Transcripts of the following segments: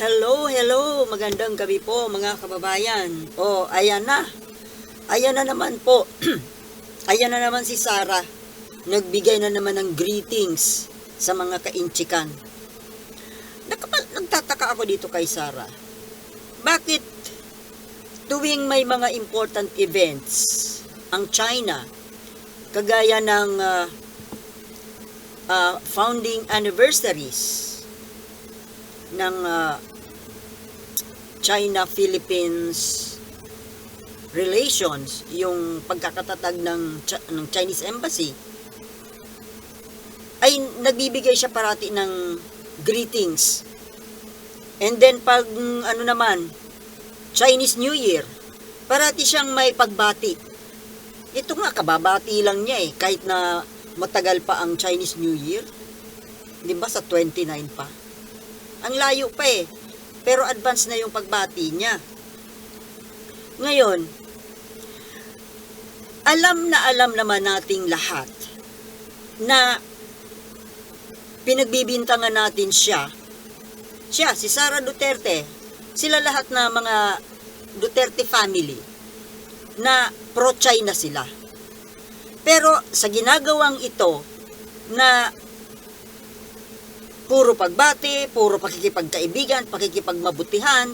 Hello, hello. Magandang gabi po mga kababayan. Oh, ayan na. Ayan na naman po. ayan na naman si Sarah. Nagbigay na naman ng greetings sa mga kainchikan. Nakapal, nagtataka ako dito kay Sarah. Bakit tuwing may mga important events ang China, kagaya ng ah, ah, founding anniversaries ng ah, China-Philippines relations, yung pagkakatatag ng, ng Chinese Embassy, ay nagbibigay siya parati ng greetings. And then pag ano naman, Chinese New Year, parati siyang may pagbati. Ito nga, kababati lang niya eh, kahit na matagal pa ang Chinese New Year. Di ba sa 29 pa? Ang layo pa eh. Pero advance na yung pagbati niya. Ngayon, alam na alam naman nating lahat na pinagbibintangan natin siya. Siya, si Sara Duterte, sila lahat na mga Duterte family na pro-China sila. Pero sa ginagawang ito na puro pagbati, puro pakikipagkaibigan, pakikipagmabutihan,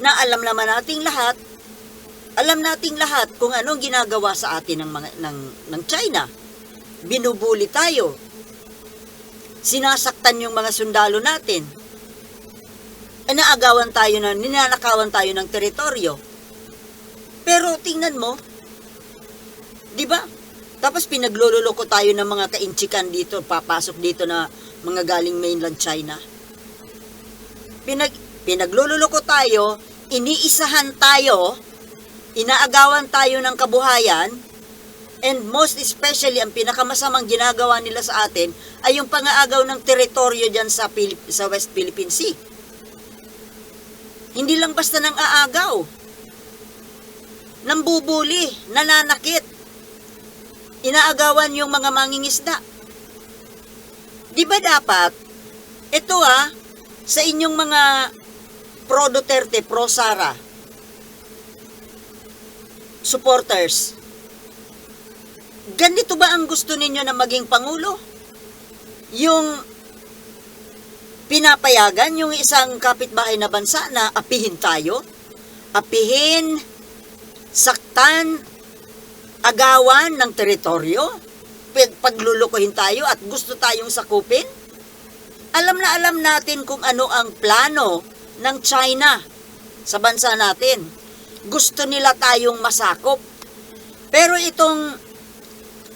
na alam naman nating lahat, alam nating lahat kung anong ginagawa sa atin ng mga ng ng China. Binubuli tayo. Sinasaktan yung mga sundalo natin. Inaagawan tayo na ninanakawan tayo ng teritoryo. Pero tingnan mo, 'di ba? Tapos pinaglululoko tayo ng mga kainchikan dito, papasok dito na mga galing mainland China. Pinag pinaglululoko tayo, iniisahan tayo, inaagawan tayo ng kabuhayan, and most especially ang pinakamasamang ginagawa nila sa atin ay yung pangaagaw ng teritoryo diyan sa Pilip- sa West Philippine Sea. Hindi lang basta nang aagaw. Nambubuli, nananakit. Inaagawan yung mga mangingisda. Di ba dapat, ito ah, sa inyong mga pro Duterte, pro Sara, supporters, ganito ba ang gusto ninyo na maging Pangulo? Yung pinapayagan yung isang kapitbahay na bansa na apihin tayo? Apihin, saktan, agawan ng teritoryo? Pag- Paglulukuhin tayo at gusto tayong sakupin? Alam na alam natin kung ano ang plano ng China sa bansa natin. Gusto nila tayong masakop. Pero itong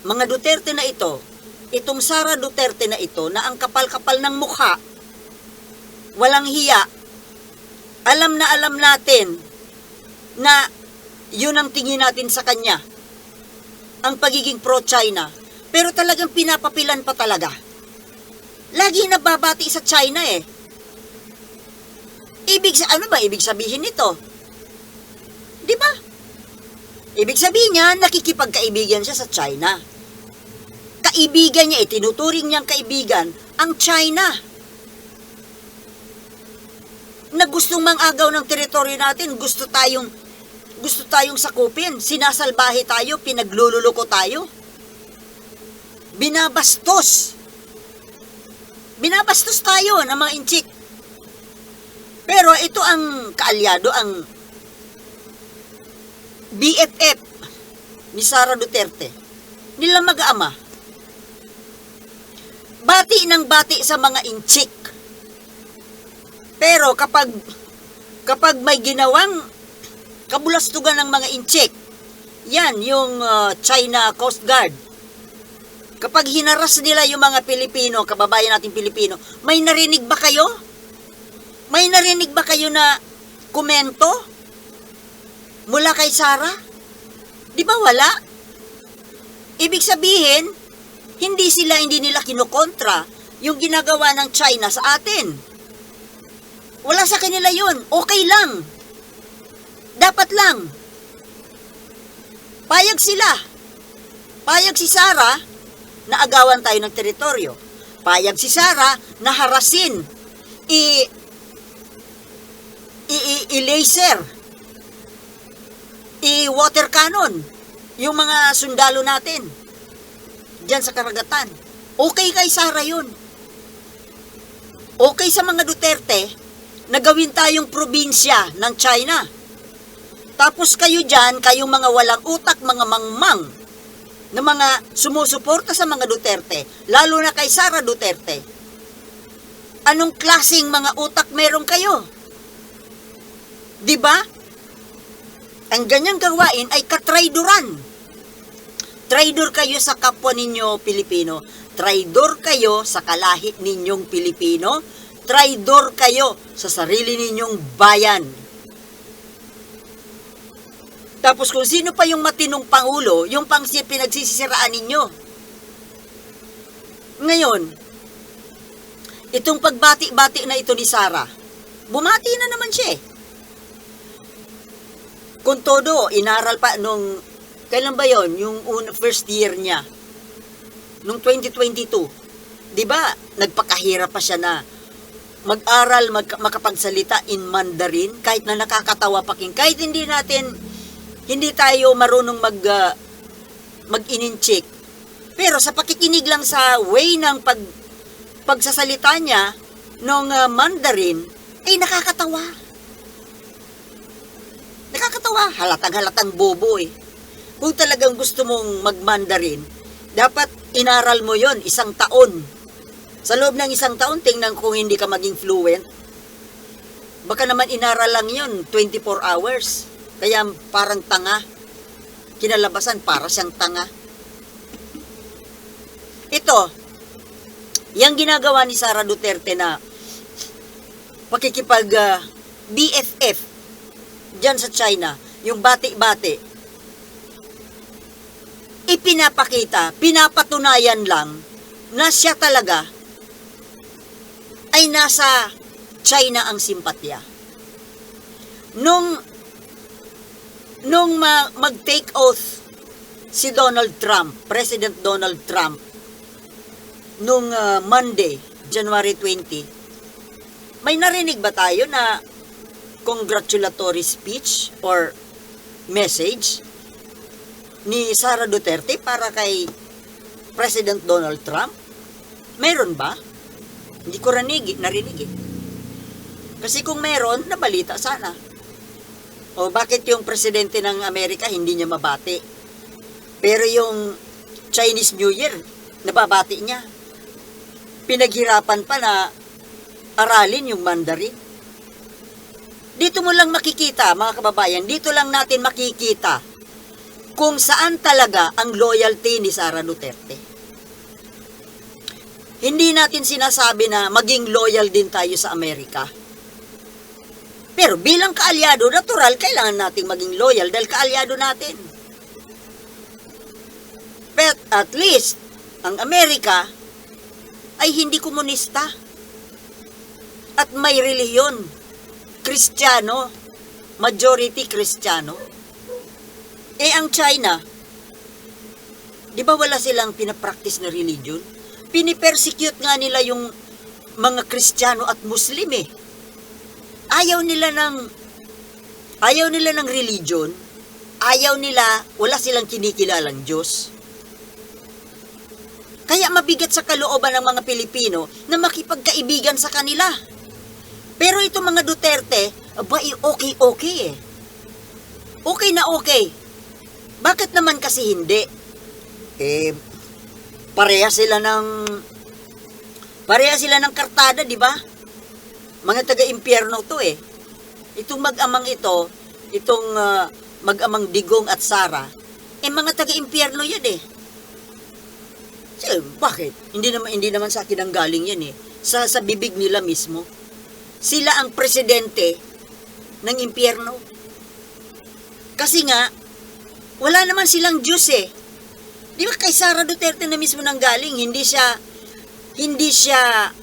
mga Duterte na ito, itong Sara Duterte na ito, na ang kapal-kapal ng mukha, walang hiya, alam na alam natin na yun ang tingin natin sa kanya, ang pagiging pro-China. Pero talagang pinapapilan pa talaga. Lagi nababati sa China eh. Ibig sa ano ba ibig sabihin nito? 'Di ba? Ibig sabihin niya nakikipagkaibigan siya sa China. Kaibigan niya, itinuturing niyang kaibigan ang China. Na gustong mangagaw ng teritoryo natin, gusto tayong gusto tayong sakupin, sinasalbahe tayo, pinaglululoko tayo. Binabastos. Binabastos tayo ng mga inchik. Pero ito ang kaalyado, ang BFF ni Sara Duterte. Nila mag-ama. Bati ng bati sa mga inchik. Pero kapag kapag may ginawang kabulastugan ng mga inchik, yan yung uh, China Coast Guard. Kapag hinaras nila yung mga Pilipino, kababayan nating Pilipino, may narinig ba kayo? May narinig ba kayo na komento mula kay Sara? Di ba wala? Ibig sabihin, hindi sila, hindi nila kinukontra yung ginagawa ng China sa atin. Wala sa kanila yun. Okay lang. Dapat lang. Payag sila. Payag si Sara na agawan tayo ng teritoryo. Payag si Sara na harasin. I i- i- i-laser, i-water cannon, yung mga sundalo natin, dyan sa karagatan. Okay kay Sara yun. Okay sa mga Duterte na gawin tayong probinsya ng China. Tapos kayo dyan, kayong mga walang utak, mga mangmang, na mga sumusuporta sa mga Duterte, lalo na kay Sara Duterte. Anong klasing mga utak meron kayo? 'Di ba? Ang ganyang gawain ay katraidoran. Traidor kayo sa kapwa ninyo Pilipino. Traidor kayo sa kalahit ninyong Pilipino. Traidor kayo sa sarili ninyong bayan. Tapos kung sino pa yung matinong pangulo, yung pang si- pinagsisisiraan ninyo. Ngayon, itong pagbati-bati na ito ni Sara, bumati na naman siya eh. Kung todo, inaral pa nung, kailan ba yon Yung un, first year niya. Nung 2022. Di ba, nagpakahirap pa siya na mag-aral, mag, makapagsalita in Mandarin, kahit na nakakatawa paking, kahit hindi natin, hindi tayo marunong mag, uh, mag-ininchik. Pero sa pakikinig lang sa way ng pag, pagsasalita niya, nung uh, Mandarin, ay nakakatawa. Nakakatawa, halatang halatang bobo eh. Kung talagang gusto mong mag-Mandarin, dapat inaral mo yon isang taon. Sa loob ng isang taon, tingnan kung hindi ka maging fluent. Baka naman inaral lang yon 24 hours. Kaya parang tanga. Kinalabasan, para siyang tanga. Ito, yung ginagawa ni Sara Duterte na pakikipag ah, BFF dyan sa China, yung bati-bati, ipinapakita, pinapatunayan lang na siya talaga ay nasa China ang simpatya. Nung nung ma- mag-take oath si Donald Trump, President Donald Trump, nung ah, Monday, January 20, may narinig ba tayo na congratulatory speech or message ni Sara Duterte para kay President Donald Trump? Meron ba? Hindi ko narinig, narinig eh. Kasi kung meron, nabalita sana. O bakit yung presidente ng Amerika hindi niya mabati? Pero yung Chinese New Year, nababati niya. Pinaghirapan pa na aralin yung Mandarin. Dito mo lang makikita, mga kababayan, dito lang natin makikita kung saan talaga ang loyalty ni Sara Duterte. Hindi natin sinasabi na maging loyal din tayo sa Amerika. Pero bilang kaalyado, natural, kailangan nating maging loyal dahil kaalyado natin. But at least, ang Amerika ay hindi komunista. At may reliyon. Kristiyano. Majority Kristiyano. Eh ang China, di ba wala silang pinapractice na religion? Pinipersecute nga nila yung mga Kristiyano at Muslim eh. Ayaw nila ng ayaw nila ng religion. Ayaw nila, wala silang kinikilalang Diyos. Kaya mabigat sa kalooban ng mga Pilipino na makipagkaibigan sa kanila. Pero itong mga Duterte, aba, eh, okay-okay eh. Okay na okay. Bakit naman kasi hindi? Eh, pareha sila ng... Pareha sila ng kartada, di ba? Mga taga-impyerno to eh. Itong mag-amang ito, itong ah, mag-amang Digong at Sara, eh mga taga-impyerno yan eh. Sige, bakit? Hindi naman hindi naman sa akin ang galing yan eh. Sa sa bibig nila mismo. Sila ang presidente ng impyerno. Kasi nga wala naman silang Diyos eh. Di ba kay Sara Duterte na mismo nang galing, hindi siya hindi siya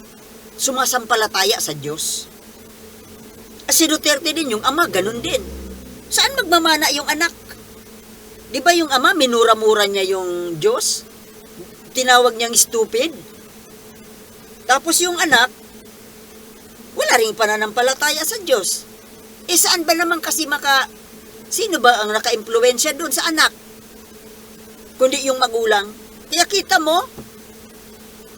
sumasampalataya sa Diyos. At si Duterte din, yung ama, ganun din. Saan magmamana yung anak? Di ba yung ama, minura-mura niya yung Diyos? Tinawag niyang stupid? Tapos yung anak, wala rin pananampalataya sa Diyos. Eh saan ba naman kasi maka... Sino ba ang naka-impluensya doon sa anak? Kundi yung magulang. Kaya kita mo,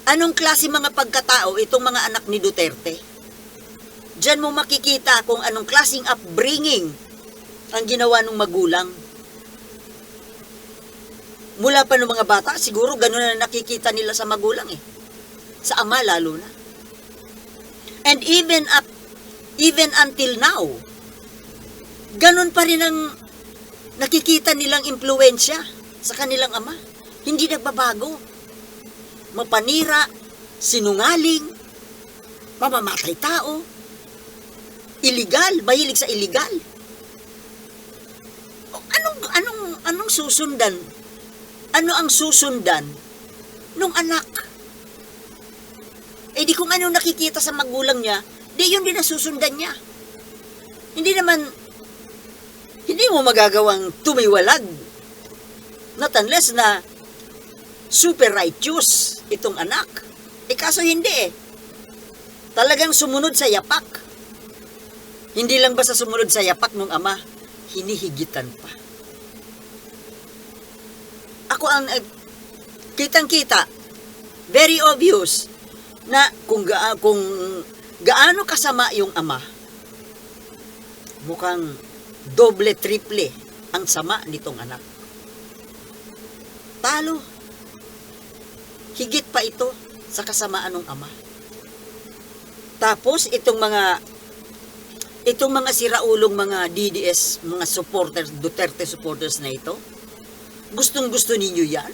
anong klase mga pagkatao itong mga anak ni Duterte? Diyan mo makikita kung anong klaseng upbringing ang ginawa ng magulang. Mula pa ng mga bata, siguro ganun na nakikita nila sa magulang eh. Sa ama lalo na. And even up, even until now, ganun pa rin ang nakikita nilang impluensya sa kanilang ama. Hindi nagbabago. Mapanira, sinungaling, mamamatay tao, illegal, mahilig sa illegal. Anong, anong, anong susundan? Ano ang susundan nung anak? Eh di kung anong nakikita sa magulang niya, di yun din ang susundan niya. Hindi naman, hindi mo magagawang tumiwalag. Not unless na super righteous itong anak. Eh kaso hindi eh. Talagang sumunod sa yapak. Hindi lang basta sumunod sa yapak ng ama, hinihigitan pa. Ako ang eh, kitang-kita, very obvious na kung, ga, kung gaano kasama yung ama, mukhang doble, triple ang sama nitong anak. Talo. Higit pa ito sa kasamaan ng ama. Tapos itong mga itong mga siraulong mga DDS, mga supporters, Duterte supporters na ito, gustong gusto ninyo yan?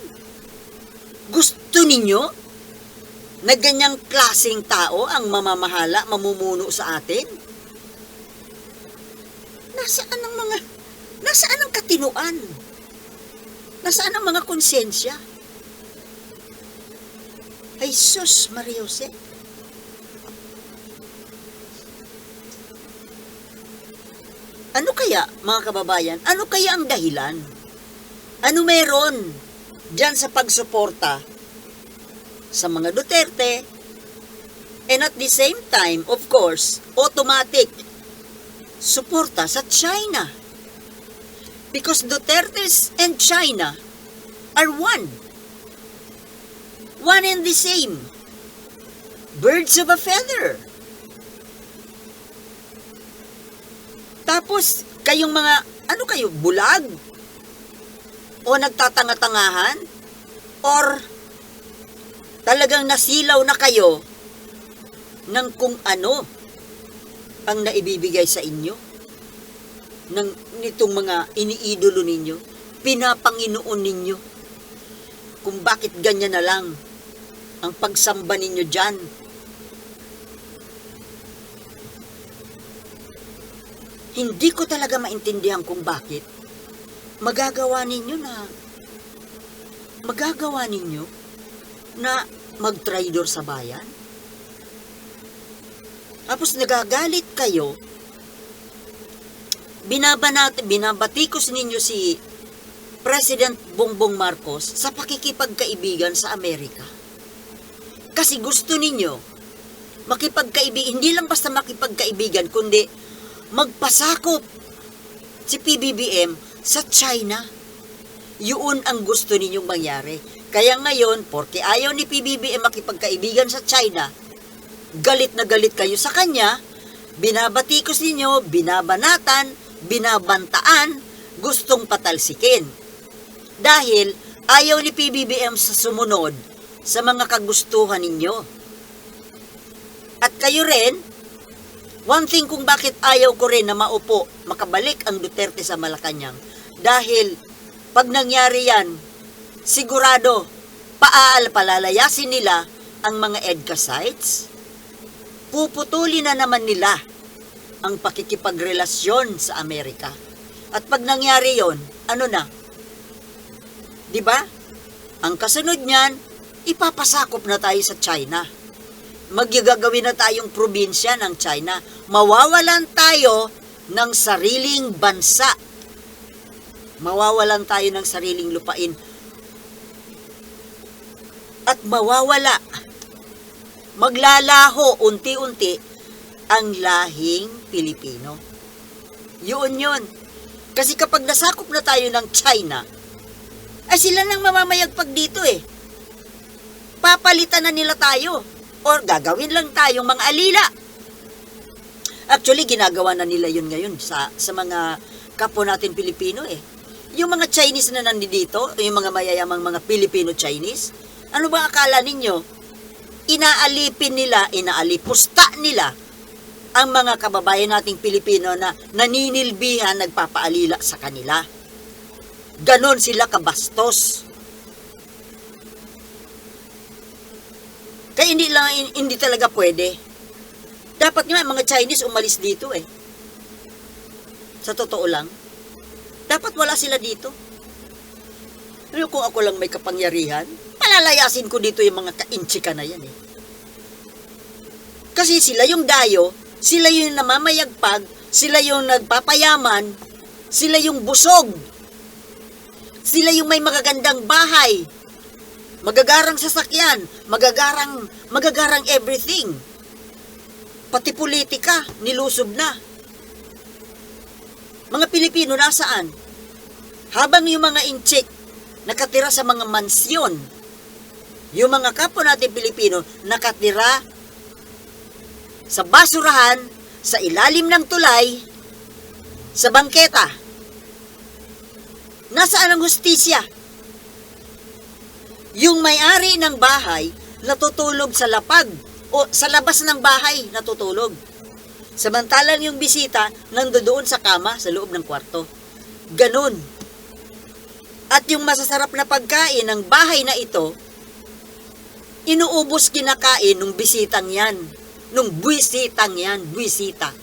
Gusto ninyo na ganyang klaseng tao ang mamamahala, mamumuno sa atin? Nasaan ang mga, nasaan ang katinuan? Nasaan ang mga konsensya? Ay sus, Maria Jose. Ano kaya, mga kababayan, ano kaya ang dahilan? Ano meron dyan sa pagsuporta sa mga Duterte? And at the same time, of course, automatic suporta sa China. Because Duterte's and China are one. One and the same. Birds of a feather. Tapos, kayong mga, ano kayo, bulag? O nagtatanga-tangahan? Or talagang nasilaw na kayo ng kung ano ang naibibigay sa inyo? Ng nitong mga iniidolo ninyo? Pinapanginoon ninyo? Kung bakit ganyan na lang ang pagsamba ninyo dyan? Hindi ko talaga maintindihan kung bakit magagawa ninyo na magagawa ninyo na mag-traidor sa bayan. Tapos nagagalit kayo, binabanat, binabatikos ninyo si President Bongbong Marcos sa pakikipagkaibigan sa Amerika. Kasi gusto ninyo makipagkaibigan, hindi lang basta makipagkaibigan, kundi magpasakop si PBBM sa China. Yun ang gusto ninyong mangyari. Kaya ngayon, porque ayaw ni PBBM makipagkaibigan sa China, galit na galit kayo sa kanya, binabatikos ninyo, binabanatan, binabantaan, gustong patalsikin. Dahil ayaw ni PBBM sa sumunod sa mga kagustuhan ninyo. At kayo rin, one thing kung bakit ayaw ko rin na maupo, makabalik ang Duterte sa Malacanang, dahil pag nangyari yan, sigurado, paal palalayasin nila ang mga EDCA sites, puputulin na naman nila ang pakikipagrelasyon sa Amerika. At pag nangyari yon, ano na? 'Di ba? Ang kasunod niyan, ipapasakop na tayo sa China. Magyagagawin na tayong probinsya ng China. Mawawalan tayo ng sariling bansa. Mawawalan tayo ng sariling lupain. At mawawala maglalaho unti-unti ang lahing Pilipino. Yun yun. Kasi kapag nasakop na tayo ng China, ay sila nang mamamayagpag dito eh. Papalitan na nila tayo. Or gagawin lang tayong mga alila. Actually, ginagawa na nila yun ngayon sa, sa mga kapwa natin Pilipino eh. Yung mga Chinese na nandito, yung mga mayayamang mga Filipino-Chinese, ano ba akala ninyo? Inaalipin nila, inaalipusta nila ang mga kababayan nating Pilipino na naninilbihan, nagpapaalila sa kanila. Ganon sila kabastos. Kaya hindi lang hindi talaga pwede. Dapat nga mga Chinese umalis dito eh. Sa totoo lang. Dapat wala sila dito. Pero kung ako lang may kapangyarihan, palalayasin ko dito yung mga kainchika na yan eh. Kasi sila yung dayo, sila yung namamayagpag, sila yung nagpapayaman, sila yung busog. Sila yung may magagandang bahay, magagarang sasakyan, magagarang, magagarang everything. Pati politika, nilusob na. Mga Pilipino nasaan? Habang yung mga inchik nakatira sa mga mansyon, yung mga kapwa natin Pilipino nakatira sa basurahan, sa ilalim ng tulay, sa bangketa. Nasaan ang hustisya? Yung may-ari ng bahay natutulog sa lapag o sa labas ng bahay natutulog. Samantalang yung bisita nandoon sa kama sa loob ng kwarto. Ganon. At yung masasarap na pagkain ng bahay na ito, inuubos kinakain nung bisitang yan. Nung buwisitang yan, buwisita.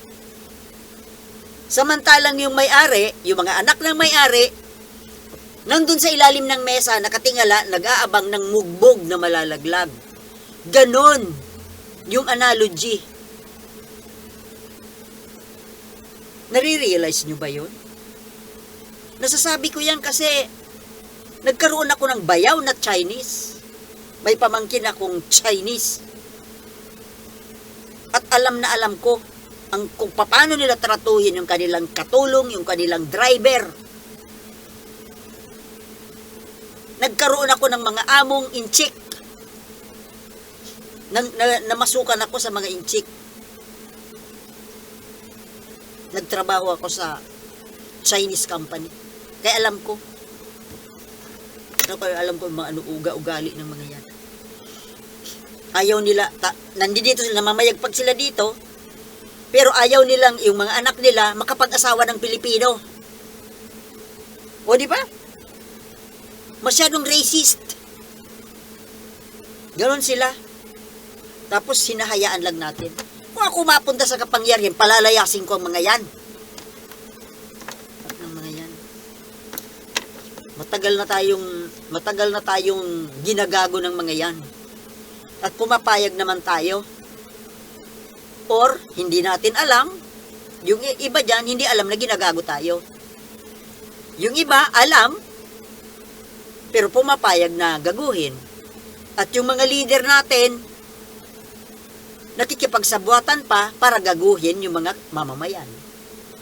Samantalang yung may-ari, yung mga anak ng may-ari, nandun sa ilalim ng mesa, nakatingala, nag-aabang ng mugbog na malalaglag. Ganon yung analogy. Nare-realize nyo ba yun? Nasasabi ko yan kasi nagkaroon ako ng bayaw na Chinese. May pamangkin akong Chinese. At alam na alam ko ang kung paano nila tratuhin yung kanilang katulong, yung kanilang driver. Nagkaroon ako ng mga among inchik. Na, na, namasukan ako sa mga inchik. Nagtrabaho ako sa Chinese company. Kaya alam ko. Ano alam ko mga ano, uga-ugali ng mga yan. Ayaw nila, ta, nandito sila, namamayagpag sila dito, pero ayaw nilang yung mga anak nila makapag-asawa ng Pilipino. O di ba? Masyadong racist. Ganon sila. Tapos sinahayaan lang natin. Kung ako mapunta sa kapangyarihan, palalayasin ko ang mga yan. Ang mga yan. Matagal na tayong matagal na tayong ginagago ng mga yan. At pumapayag naman tayo. Or hindi natin alam, yung iba diyan hindi alam na ginagago tayo. Yung iba alam pero pumapayag na gaguhin. At yung mga leader natin, nakikipagsabuatan pa para gaguhin yung mga mamamayan.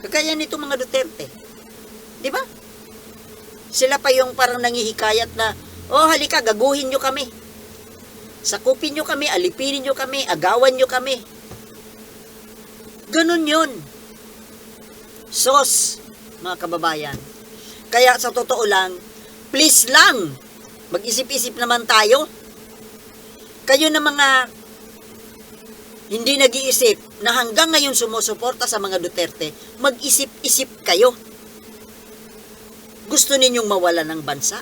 Kagaya nito mga Duterte. Di ba? Sila pa yung parang nangihikayat na, oh halika, gaguhin nyo kami. Sakupin nyo kami, alipinin nyo kami, agawan nyo kami. Ganun yun. Sos, mga kababayan. Kaya sa totoo lang, please lang, mag-isip-isip naman tayo. Kayo na mga hindi nag-iisip na hanggang ngayon sumusuporta sa mga Duterte, mag-isip-isip kayo. Gusto ninyong mawala ng bansa?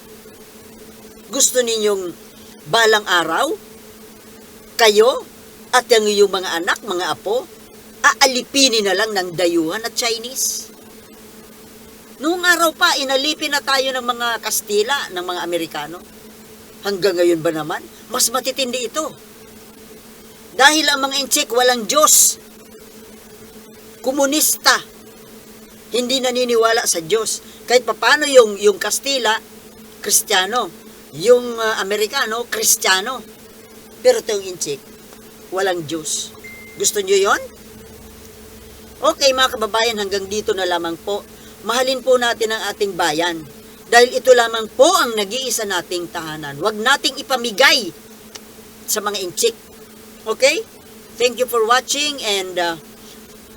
Gusto ninyong balang araw? Kayo at ang iyong mga anak, mga apo, aalipinin na lang ng dayuhan at Chinese? Noong araw pa, inalipin na tayo ng mga Kastila, ng mga Amerikano. Hanggang ngayon ba naman? Mas matitindi ito. Dahil ang mga inchik walang Diyos. Komunista. Hindi naniniwala sa Diyos. Kahit papano yung, yung Kastila, Kristiyano. Yung uh, Amerikano, Kristiyano. Pero itong inchik, walang Diyos. Gusto nyo yon? Okay mga kababayan, hanggang dito na lamang po. Mahalin po natin ang ating bayan. Dahil ito lamang po ang nag-iisa nating tahanan. Huwag nating ipamigay sa mga inchik. Okay? Thank you for watching and uh,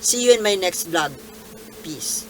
see you in my next vlog. Peace.